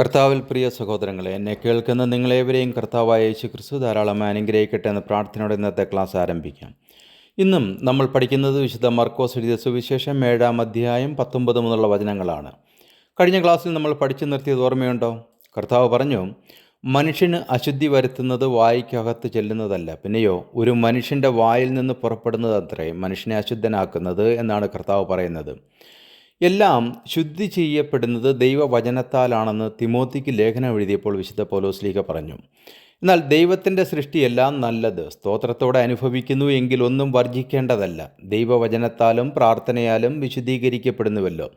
കർത്താവിൽ പ്രിയ സഹോദരങ്ങളെ എന്നെ കേൾക്കുന്ന നിങ്ങളേവരെയും കർത്താവായ യേശു ക്രിസ്തു ധാരാളം അനുഗ്രഹിക്കട്ടെ എന്ന പ്രാർത്ഥനയോടെ ഇന്നത്തെ ക്ലാസ് ആരംഭിക്കാം. ഇന്നും നമ്മൾ പഠിക്കുന്നത് വിശുദ്ധ മർക്കോസ് എഴുതിയ സുവിശേഷം ഏഴാം അധ്യായം പത്തൊമ്പത് മുതലുള്ള വചനങ്ങളാണ്. കഴിഞ്ഞ ക്ലാസ്സിൽ നമ്മൾ പഠിച്ചു നിർത്തിയത് ഓർമ്മയുണ്ടോ? കർത്താവ് പറഞ്ഞു മനുഷ്യന് അശുദ്ധി വരുത്തുന്നത് വായിക്കകത്ത് ചെല്ലുന്നതല്ല. പിന്നെയോ ഒരു മനുഷ്യന്റെ വായിൽ നിന്ന് പുറപ്പെടുന്നത് അത്രേ. മനുഷ്യനെ അശുദ്ധനാക്കുന്നത് എന്നാണ് കർത്താവ് പറയുന്നത്. എല്ലാം ശുദ്ധി ചെയ്യപ്പെടുന്നത് ദൈവവചനത്താലാണെന്ന് തിമോത്തിക്ക് ലേഖനം എഴുതിയപ്പോൾ വിശുദ്ധ പൗലോസ്ലീഹ പറഞ്ഞു. എന്നാൽ ദൈവത്തിന്റെ സൃഷ്ടിയെല്ലാം നല്ലത് സ്തോത്രത്തോടെ അനുഭവിക്കുന്നു എങ്കിൽ ഒന്നും വർജിക്കേണ്ടതല്ല ദൈവവചനത്താലും പ്രാർത്ഥനയാലും വിശുദ്ധീകരിക്കപ്പെടുന്നുവല്ലോ.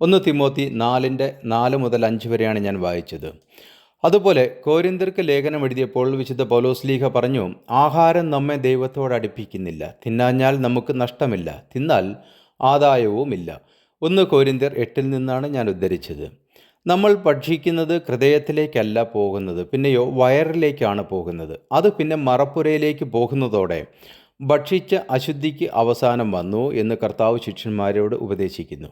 ഒന്ന് തിമോത്തി നാലിന്റെ നാല് മുതൽ അഞ്ച് വരെയാണ് ഞാൻ വായിച്ചത്. അതുപോലെ കോരിന്തർക്ക് ലേഖനം എഴുതിയപ്പോൾ വിശുദ്ധ പൗലോസ്ലീഹ പറഞ്ഞു ആഹാരം നമ്മെ ദൈവത്തോട് അടുപ്പിക്കുന്നില്ല. തിന്നാഞ്ഞാൽ നമുക്ക് നഷ്ടമില്ല. തിന്നാൽ ആദായവുമില്ല. ഒന്ന് കോരിന്തർ എട്ടിൽ നിന്നാണ് ഞാൻ ഉദ്ധരിച്ചത്. നമ്മൾ ഭക്ഷിക്കുന്നത് ഹൃദയത്തിലേക്കല്ല പോകുന്നത് പിന്നെയോ വയറിലേക്കാണ് പോകുന്നത്. അത് പിന്നെ മറപ്പുരയിലേക്ക് പോകുന്നതോടെ ഭക്ഷിച്ച അശുദ്ധിക്ക് അവസാനം വന്നു എന്ന് കർത്താവ് ശിഷ്യന്മാരോട് ഉപദേശിക്കുന്നു.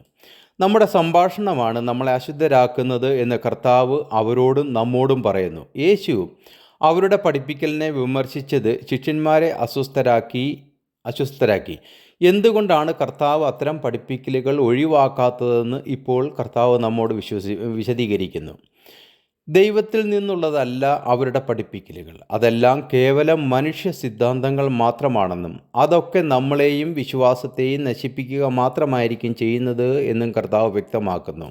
നമ്മുടെ സംഭാഷണമാണ് നമ്മളെ അശുദ്ധരാക്കുന്നത് എന്ന് കർത്താവ് അവരോടും നമ്മോടും പറയുന്നു. യേശു അവരുടെ പഠിപ്പിക്കലിനെ വിമർശിച്ചത് ശിഷ്യന്മാരെ അസ്വസ്ഥരാക്കി അസ്വസ്ഥരാക്കി. എന്തുകൊണ്ടാണ് കർത്താവ് അത്തരം പഠിപ്പിക്കലുകൾ ഒഴിവാക്കാത്തതെന്ന് ഇപ്പോൾ കർത്താവ് നമ്മോട് വിശ്വസി വിശദീകരിക്കുന്നു. ദൈവത്തിൽ നിന്നുള്ളതല്ല അവരുടെ പഠിപ്പിക്കലുകൾ. അതെല്ലാം കേവലം മനുഷ്യ സിദ്ധാന്തങ്ങൾ മാത്രമാണെന്നും അതൊക്കെ നമ്മളെയും വിശ്വാസത്തെയും നശിപ്പിക്കുക മാത്രമായിരിക്കും ചെയ്യുന്നത് എന്നും കർത്താവ് വ്യക്തമാക്കുന്നു.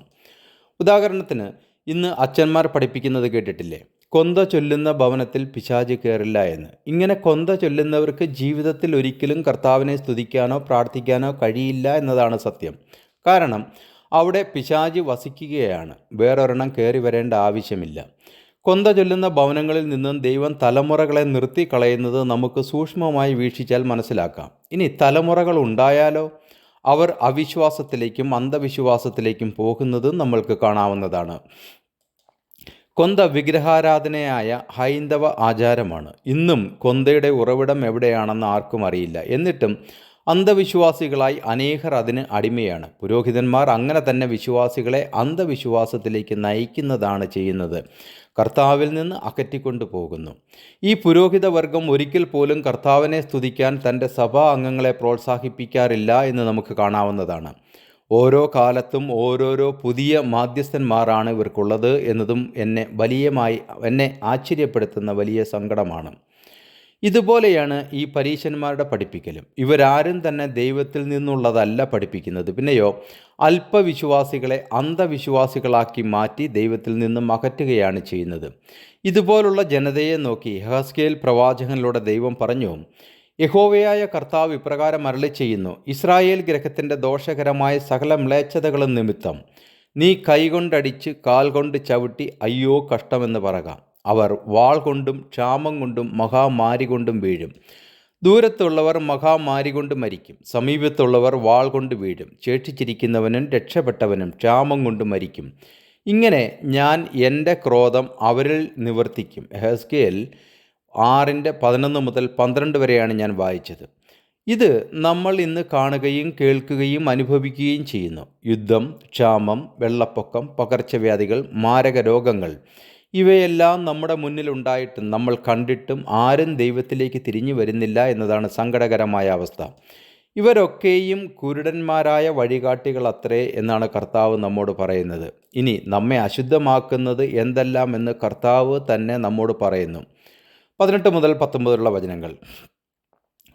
ഉദാഹരണത്തിന് ഇന്ന് അച്ഛന്മാർ പഠിപ്പിക്കുന്നത് കേട്ടിട്ടില്ലേ? കൊന്ത ചൊല്ലുന്ന ഭവനത്തിൽ പിശാജ് കയറില്ല എന്ന്. ഇങ്ങനെ കൊന്ത ചൊല്ലുന്നവർക്ക് ജീവിതത്തിൽ ഒരിക്കലും കർത്താവിനെ സ്തുതിക്കാനോ പ്രാർത്ഥിക്കാനോ കഴിയില്ല എന്നതാണ് സത്യം. കാരണം അവിടെ പിശാജ് വസിക്കുകയാണ്. വേറൊരെണ്ണം കയറി വരേണ്ട ആവശ്യമില്ല. കൊന്ത ചൊല്ലുന്ന ഭവനങ്ങളിൽ നിന്നും ദൈവം തലമുറകളെ നിർത്തി കളയുന്നത് നമുക്ക് സൂക്ഷ്മമായി വീക്ഷിച്ചാൽ മനസ്സിലാക്കാം. ഇനി തലമുറകൾ ഉണ്ടായാലോ? അവർ അവിശ്വാസത്തിലേക്കും അന്ധവിശ്വാസത്തിലേക്കും പോകുന്നതും നമ്മൾക്ക് കാണാവുന്നതാണ്. കൊന്ത വിഗ്രഹാരാധനയായ ഹൈന്ദവ ആചാരമാണ്. ഇന്നും കൊന്തയുടെ ഉറവിടം എവിടെയാണെന്ന് ആർക്കും അറിയില്ല. എന്നിട്ടും അന്ധവിശ്വാസികളായി അനേകർ അതിന് അടിമയാണ്. പുരോഹിതന്മാർ അങ്ങനെ തന്നെ വിശ്വാസികളെ അന്ധവിശ്വാസത്തിലേക്ക് നയിക്കുന്നതാണ് ചെയ്യുന്നത്. കർത്താവിൽ നിന്ന് അകറ്റിക്കൊണ്ടു പോകുന്നു. ഈ പുരോഹിത വർഗം ഒരിക്കൽ പോലും കർത്താവിനെ സ്തുതിക്കാൻ തന്റെ സഭാ അംഗങ്ങളെ പ്രോത്സാഹിപ്പിക്കാറില്ല എന്ന് നമുക്ക് കാണാവുന്നതാണ്. ഓരോ കാലത്തും ഓരോരോ പുതിയ മാധ്യസ്ഥന്മാരാണ് ഇവർക്കുള്ളത് എന്നതും എന്നെ വലിയമായി എന്നെ ആശ്ചര്യപ്പെടുത്തുന്ന വലിയ സങ്കടമാണ്. ഇതുപോലെയാണ് ഈ പരീശന്മാരുടെ പഠിപ്പിക്കലും. ഇവരാരും തന്നെ ദൈവത്തിൽ നിന്നുള്ളതല്ല പഠിപ്പിക്കുന്നത്. പിന്നെയോ അല്പവിശ്വാസികളെ അന്ധവിശ്വാസികളാക്കി മാറ്റി ദൈവത്തിൽ നിന്നും അകറ്റുകയാണ് ചെയ്യുന്നത്. ഇതുപോലുള്ള ജനതയെ നോക്കി ഹസ്കേൽ പ്രവാചകനിലൂടെ ദൈവം പറഞ്ഞു യഹോവയായ കർത്താവ് ഇപ്രകാരം അരളി ചെയ്യുന്നു ഇസ്രായേൽ ഗ്രഹത്തിന്റെ ദോഷകരമായ സകല മ്ലേച്ഛതകളും നിമിത്തം നീ കൈകൊണ്ടടിച്ച് കാൽ കൊണ്ട് ചവിട്ടി അയ്യോ കഷ്ടമെന്ന് പറക. അവർ വാൾ കൊണ്ടും ക്ഷാമം കൊണ്ടും മഹാമാരി കൊണ്ടും വീഴും. ദൂരത്തുള്ളവർ മഹാമാരി കൊണ്ട് മരിക്കും. സമീപത്തുള്ളവർ വാൾ കൊണ്ട് വീഴും. ശേഷിച്ചിരിക്കുന്നവനും രക്ഷപ്പെട്ടവനും ക്ഷാമം കൊണ്ട് മരിക്കും. ഇങ്ങനെ ഞാൻ എന്റെ ക്രോധം അവരിൽ നിവർത്തിക്കും. ഹെസ്കേൽ ആറിന്റെ പതിനൊന്ന് മുതൽ പന്ത്രണ്ട് വരെയാണ് ഞാൻ വായിച്ചത്. ഇത് നമ്മൾ ഇന്ന് കാണുകയും കേൾക്കുകയും അനുഭവിക്കുകയും ചെയ്യുന്നു. യുദ്ധം ക്ഷാമം വെള്ളപ്പൊക്കം പകർച്ചവ്യാധികൾ മാരക രോഗങ്ങൾ ഇവയെല്ലാം നമ്മുടെ മുന്നിലുണ്ടായിട്ടും നമ്മൾ കണ്ടിട്ടും ആരും ദൈവത്തിലേക്ക് തിരിഞ്ഞു വരുന്നില്ല എന്നതാണ് സങ്കടകരമായ അവസ്ഥ. ഇവരൊക്കെയും കുരുടന്മാരായ വഴികാട്ടികൾ അത്രേ എന്നാണ് കർത്താവ് നമ്മോട് പറയുന്നത്. ഇനി നമ്മെ അശുദ്ധമാക്കുന്നത് എന്തെല്ലാം എന്ന് കർത്താവ് തന്നെ നമ്മോട് പറയുന്നു. പതിനെട്ട് മുതൽ പത്തൊമ്പതിലുള്ള വചനങ്ങൾ.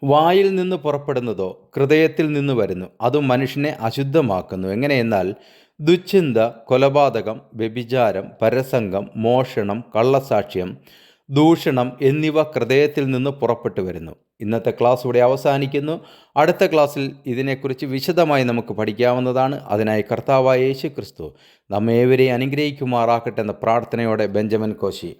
വായിൽ നിന്ന് പുറപ്പെടുന്നതോ ഹൃദയത്തിൽ നിന്ന് വരുന്നു അത് മനുഷ്യനെ അശുദ്ധമാക്കുന്നു. എങ്ങനെയെന്നാൽ ദുശ്ചിന്ത കൊലപാതകം വ്യഭിചാരം പരസംഗം മോഷണം കള്ളസാക്ഷ്യം ദൂഷണം എന്നിവ ഹൃദയത്തിൽ നിന്ന് പുറപ്പെട്ടു വരുന്നു. ഇന്നത്തെ ക്ലാസ് ഇവിടെ അവസാനിക്കുന്നു. അടുത്ത ക്ലാസ്സിൽ ഇതിനെക്കുറിച്ച് വിശദമായി നമുക്ക് പഠിക്കാവുന്നതാണ്. അതിനായി കർത്താവായ യേശു ക്രിസ്തു നമ്മേവരെ അനുഗ്രഹിക്കുമാറാക്കട്ടെ എന്ന പ്രാർത്ഥനയോടെ ബെഞ്ചമിൻ കോശി